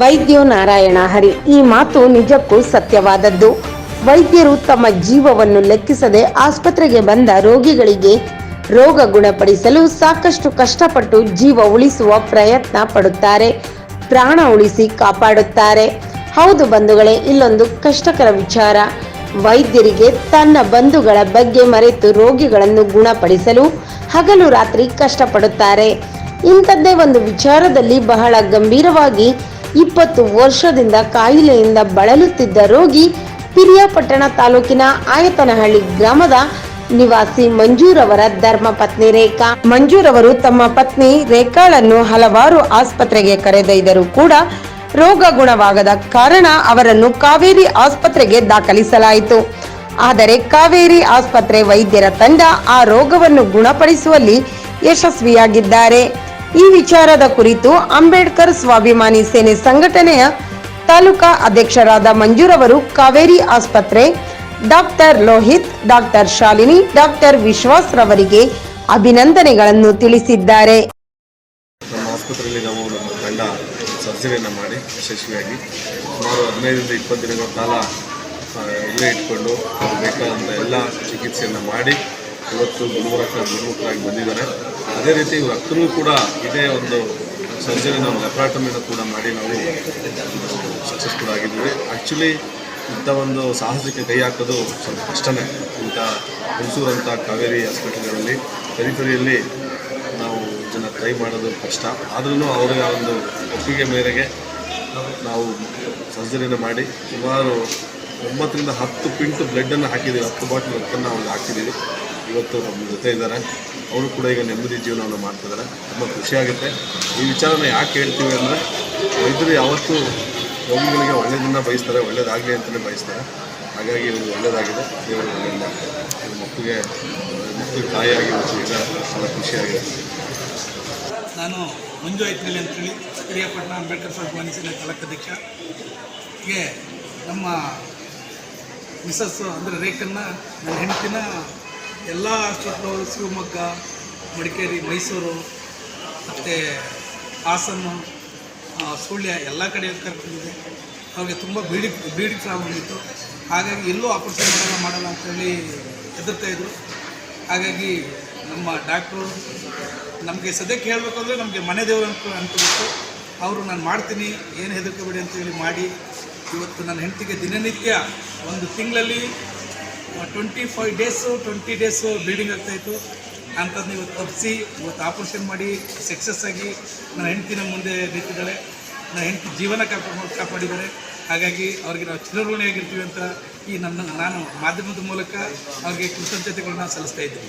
ವೈದ್ಯೋ ನಾರಾಯಣ ಹರಿ, ಈ ಮಾತು ನಿಜಕ್ಕೂ ಸತ್ಯವಾದದ್ದು. ವೈದ್ಯರು ತಮ್ಮ ಜೀವವನ್ನು ಲೆಕ್ಕಿಸದೆ ಆಸ್ಪತ್ರೆಗೆ ಬಂದ ರೋಗಿಗಳಿಗೆ ರೋಗ ಗುಣಪಡಿಸಲು ಸಾಕಷ್ಟು ಕಷ್ಟಪಟ್ಟು ಜೀವ ಉಳಿಸುವ ಪ್ರಯತ್ನ ಪಡುತ್ತಾರೆ. ಪ್ರಾಣ ಉಳಿಸಿ ಕಾಪಾಡುತ್ತಾರೆ. ಹೌದು ಬಂಧುಗಳೇ, ಇಲ್ಲೊಂದು ಕಷ್ಟಕರ ವಿಚಾರ. ವೈದ್ಯರಿಗೆ ತನ್ನ ಬಂಧುಗಳ ಬಗ್ಗೆ ಮರೆತು ರೋಗಿಗಳನ್ನು ಗುಣಪಡಿಸಲು ಹಗಲು ರಾತ್ರಿ ಕಷ್ಟಪಡುತ್ತಾರೆ. ಇಂಥದ್ದೇ ಒಂದು ವಿಚಾರದಲ್ಲಿ ಬಹಳ ಗಂಭೀರವಾಗಿ ಇಪ್ಪತ್ತು ವರ್ಷದಿಂದ ಕಾಯಿಲೆಯಿಂದ ಬಳಲುತ್ತಿದ್ದ ರೋಗಿ ಪಿರಿಯಾಪಟ್ಟಣ ತಾಲೂಕಿನ ಆಯತನಹಳ್ಳಿ ಗ್ರಾಮದ ನಿವಾಸಿ ಮಂಜೂರವರ ಧರ್ಮ ಪತ್ನಿ ರೇಖಾ. ಮಂಜೂರವರು ತಮ್ಮ ಪತ್ನಿ ರೇಖಾಳನ್ನು ಹಲವಾರು ಆಸ್ಪತ್ರೆಗೆ ಕರೆದೊಯ್ದರೂ ಕೂಡ ರೋಗ ಗುಣವಾಗದ ಕಾರಣ ಅವರನ್ನು ಕಾವೇರಿ ಆಸ್ಪತ್ರೆಗೆ ದಾಖಲಿಸಲಾಯಿತು. ಆದರೆ ಕಾವೇರಿ ಆಸ್ಪತ್ರೆ ವೈದ್ಯರ ತಂಡ ಆ ರೋಗವನ್ನು ಗುಣಪಡಿಸುವಲ್ಲಿ ಯಶಸ್ವಿಯಾಗಿದ್ದಾರೆ. ಈ ವಿಚಾರದ ಕುರಿತು ಅಂಬೇಡ್ಕರ್ ಸ್ವಾಭಿಮಾನಿ ಸೇನೆ ಸಂಘಟನೆಯ ತಾಲೂಕಾ ಅಧ್ಯಕ್ಷರಾದ ಮಂಜೂರವರು ಕಾವೇರಿ ಆಸ್ಪತ್ರೆ doctor Lohit, doctor Shalini, doctor Vishwas ರವರಿಗೆ ಅಭಿನಂದನೆಗಳನ್ನು ತಿಳಿಸಿದ್ದಾರೆ. ನಮ್ಮ ಆಸ್ಪತ್ರೆಯಲ್ಲಿ ನಾವು ನಮ್ಮ ತಂಡ ಸರ್ಜರಿಯನ್ನು ಮಾಡಿ ಯಶಸ್ವಿಯಾಗಿ ಸುಮಾರು ಹದಿನೈದರಿಂದ ಇಪ್ಪತ್ತು ದಿನಗಳ ಕಾಲ ಇಲ್ಲೇ ಇಟ್ಕೊಂಡು ಬೇಕಾದಂಥ ಎಲ್ಲ ಚಿಕಿತ್ಸೆಯನ್ನು ಮಾಡಿ ಇವತ್ತು ಗುಣಮುಖ ಗುಣಮುಖರಾಗಿ ಬಂದಿದ್ದಾರೆ. ಅದೇ ರೀತಿ ರಕ್ತರು ಕೂಡ ಇದೇ ಒಂದು ಸರ್ಜರಿ ನಾವು ಲೆಪ್ರಾಟಮಿನ ಕೂಡ ಮಾಡಿ ನಾವು ಸಕ್ಸಸ್ಫುಲ್ ಆಗಿದ್ದೀವಿ. ಆ್ಯಕ್ಚುಲಿ ಇಂಥ ಒಂದು ಸಾಹಸಕ್ಕೆ ಕೈ ಹಾಕೋದು ಸ್ವಲ್ಪ ಕಷ್ಟನೇ. ಇಂಥ ಹುಣಸೂರಂಥ ಕಾವೇರಿ ಹಾಸ್ಪಿಟಲ್ಗಳಲ್ಲಿ ಪರಿಪರಿಯಲ್ಲಿ ನಾವು ಇದನ್ನು ಟ್ರೈ ಮಾಡೋದು ಕಷ್ಟ. ಆದ್ರೂ ಅವರ ಒಂದು ಒಪ್ಪಿಗೆ ಮೇರೆಗೆ ನಾವು ಸರ್ಜರಿನ ಮಾಡಿ ಸುಮಾರು ಒಂಬತ್ತರಿಂದ ಹತ್ತು ಪಿಂಟು ಬ್ಲಡ್ಡನ್ನು ಹಾಕಿದ್ದೀವಿ. ಹತ್ತು ಬಾಟ್ಲ್ ರಕ್ತನ ಅವ್ರಿಗೆ ಹಾಕಿದ್ದೀವಿ. ಇವತ್ತು ನಮ್ಮ ಜೊತೆ ಇದ್ದಾರೆ. ಅವರು ಕೂಡ ಈಗ ನೆಮ್ಮದಿ ಜೀವನವನ್ನು ಮಾಡ್ತಿದ್ದಾರೆ. ತುಂಬ ಖುಷಿಯಾಗುತ್ತೆ ಈ ವಿಚಾರನ ಯಾಕೆ ಹೇಳ್ತೀವಿ ಅಂದರೆ ವೈದ್ಯರು ಯಾವತ್ತೂ ರೋಗಿಗಳಿಗೆ ಒಳ್ಳೆಯದನ್ನ ಬಯಸ್ತಾರೆ, ಒಳ್ಳೇದಾಗಲಿ ಅಂತಲೇ ಬಯಸ್ತಾರೆ. ಹಾಗಾಗಿ ಇವರು ಒಳ್ಳೇದಾಗಿದೆ. ದೇವರು ಒಳ್ಳೆಯದು ಇವ್ರ ಮಕ್ಕಳಿಗೆ, ಮಕ್ಕಳು ತಾಯಿಯಾಗಿ ಇವತ್ತು ಇದ್ದಾರೆ ಭಾಳ ಖುಷಿಯಾಗಿದೆ ನಾನು ಮಂಜು ಅಂತ ಅಂತೇಳಿ ಪಿರಿಯಾಪಟ್ಟಣ ಅಂಬೇಡ್ಕರ್ ಸ್ವಲ್ಪ ಮನಸ್ಸಿನ ಕಲಕಧ್ಯಕ್ಷ ಹೀಗೆ ನಮ್ಮ ಮಿಸಸ್ಸು ಅಂದರೆ ರೇಖನ್ನ, ನನ್ನ ಹೆಂಡತಿನ ಎಲ್ಲ ಹಾಸ್ಪಿಟ್ಲು ಶಿವಮೊಗ್ಗ, ಮಡಿಕೇರಿ, ಮೈಸೂರು, ಮತ್ತು ಹಾಸನ ಸುಳ್ಯ ಎಲ್ಲ ಕಡೆ ಕರ್ಕೊಂಡಿದ್ದೆ ಅವ್ರಿಗೆ ತುಂಬ ಬೀಡಿ ಬೀಡಿ ಪ್ರಾಬ್ಲಮ್ ಇತ್ತು. ಹಾಗಾಗಿ ಎಲ್ಲೂ ಆಪರೇಷನ್ ಮಾಡಲ್ಲ ಮಾಡಲ್ಲ ಅಂತೇಳಿ ಹೆದರ್ತಾ ಇದ್ರು. ಹಾಗಾಗಿ ನಮ್ಮ ಡಾಕ್ಟ್ರು ನಮಗೆ ಸದ್ಯಕ್ಕೆ ಹೇಳಬೇಕಂದ್ರೆ ನಮಗೆ ಮನೆ ದೇವರು ಅಂತ ಅನ್ಕೋಬೇಕು ಅವರು, ನಾನು ಮಾಡ್ತೀನಿ, ಏನು ಹೆದರ್ಕೋಬೇಡಿ ಅಂತೇಳಿ ಮಾಡಿ. ಇವತ್ತು ನನ್ನ ಹೆಂಡತಿಗೆ ದಿನನಿತ್ಯ ಒಂದು ತಿಂಗಳಲ್ಲಿ twenty five days twenty days bleeding ಆಗ್ತಾಯಿತ್ತು ಅಂಥದ್ದು ಇವತ್ತು ತಪ್ಪಿಸಿ ಇವತ್ತು ಆಪ್ರೇಷನ್ ಮಾಡಿ ಸಕ್ಸಸ್ ಆಗಿ ನನ್ನ ಹೆಂಡತಿನ ಮುಂದೆ ನಿಂತಿದ್ದಾಳೆ. ನನ್ನ ಹೆಂಡತಿ ಜೀವನ ಕಾಪಾ, ಕಾಪಾಡಿದ್ದಾರೆ. ಹಾಗಾಗಿ ಅವ್ರಿಗೆ ನಾವು ಚಿರಋಣಿಯಾಗಿರ್ತೀವಿ ಅಂತ ಈ ನನ್ನ, ನಾನು ಮಾಧ್ಯಮದ ಮೂಲಕ ಅವ್ರಿಗೆ ಕೃತಜ್ಞತೆಗಳನ್ನ ಸಲ್ಲಿಸ್ತಾ ಇದ್ದೀನಿ.